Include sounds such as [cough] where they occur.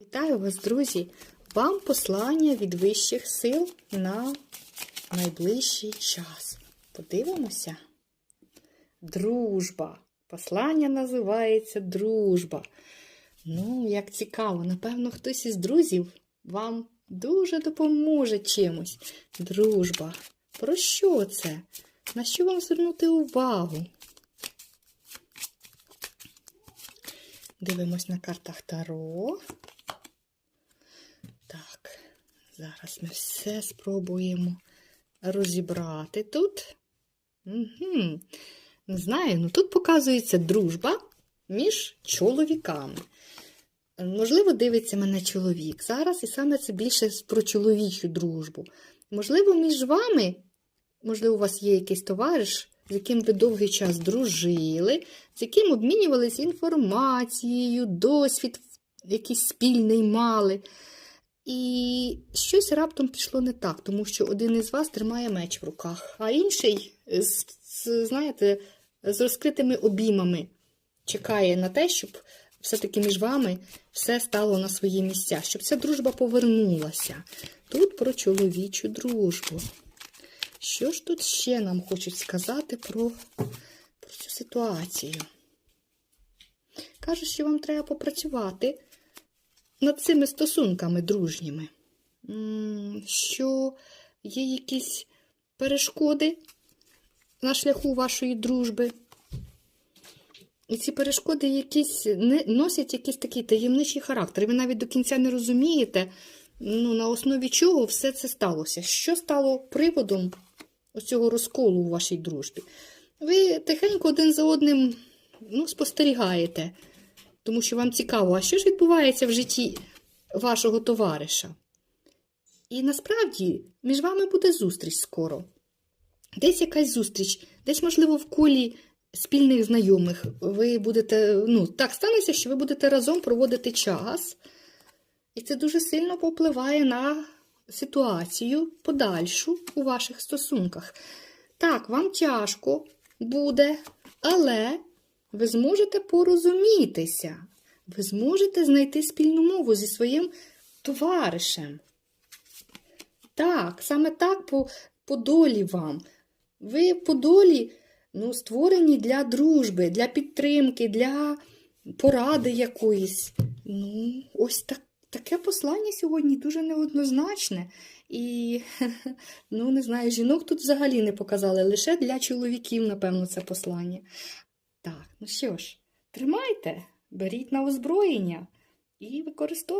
Вітаю вас, друзі! Вам послання від вищих сил на найближчий час. Подивимося. Дружба. Послання називається Дружба. Ну, як цікаво, напевно, хтось із друзів вам дуже допоможе чимось. Дружба. Про що це? На що вам звернути увагу? Дивимось на картах Таро. Зараз ми все спробуємо розібрати тут. Угу. Не знаю, ну тут показується дружба між чоловіками. Можливо, дивиться мене чоловік зараз, і саме це більше про чоловічу дружбу. Можливо, між вами, можливо, у вас є якийсь товариш, з яким ви довгий час дружили, з яким обмінювалися інформацією, досвід якийсь спільний мали. І щось раптом пішло не так, тому що один із вас тримає меч в руках, а інший, з, з, знаєте, з розкритими обіймами чекає на те, щоб все-таки між вами все стало на свої місця, щоб ця дружба повернулася. Тут про чоловічу дружбу. Що ж тут ще нам хочуть сказати про, про цю ситуацію? Кажуть, що вам треба попрацювати над цими стосунками дружніми, що є якісь перешкоди на шляху вашої дружби. І ці перешкоди якісь не носять якийсь такий таємничий характер. Ви навіть до кінця не розумієте, ну, на основі чого все це сталося. Що стало приводом цього розколу у вашій дружбі? Ви тихенько один за одним ну, спостерігаєте, тому що вам цікаво, а що ж відбувається в житті вашого товариша? І насправді між вами буде зустріч скоро. Десь якась зустріч, десь, можливо, в колі спільних знайомих. Ви будете, ну, так станеться, що ви будете разом проводити час. І це дуже сильно попливає на ситуацію подальшу у ваших стосунках. Так, вам тяжко буде, але ви зможете порозумітися. Ви зможете знайти спільну мову зі своїм товаришем. Так, саме так по, по долі вам. Ви по долі ну, створені для дружби, для підтримки, для поради якоїсь. Ну, ось так, таке послання сьогодні дуже неоднозначне. І, [laughs] ну, не знаю, жінок тут взагалі не показали, лише для чоловіків, напевно, це послання. Так, ну що ж, тримайте, беріть на озброєння і використовуйте.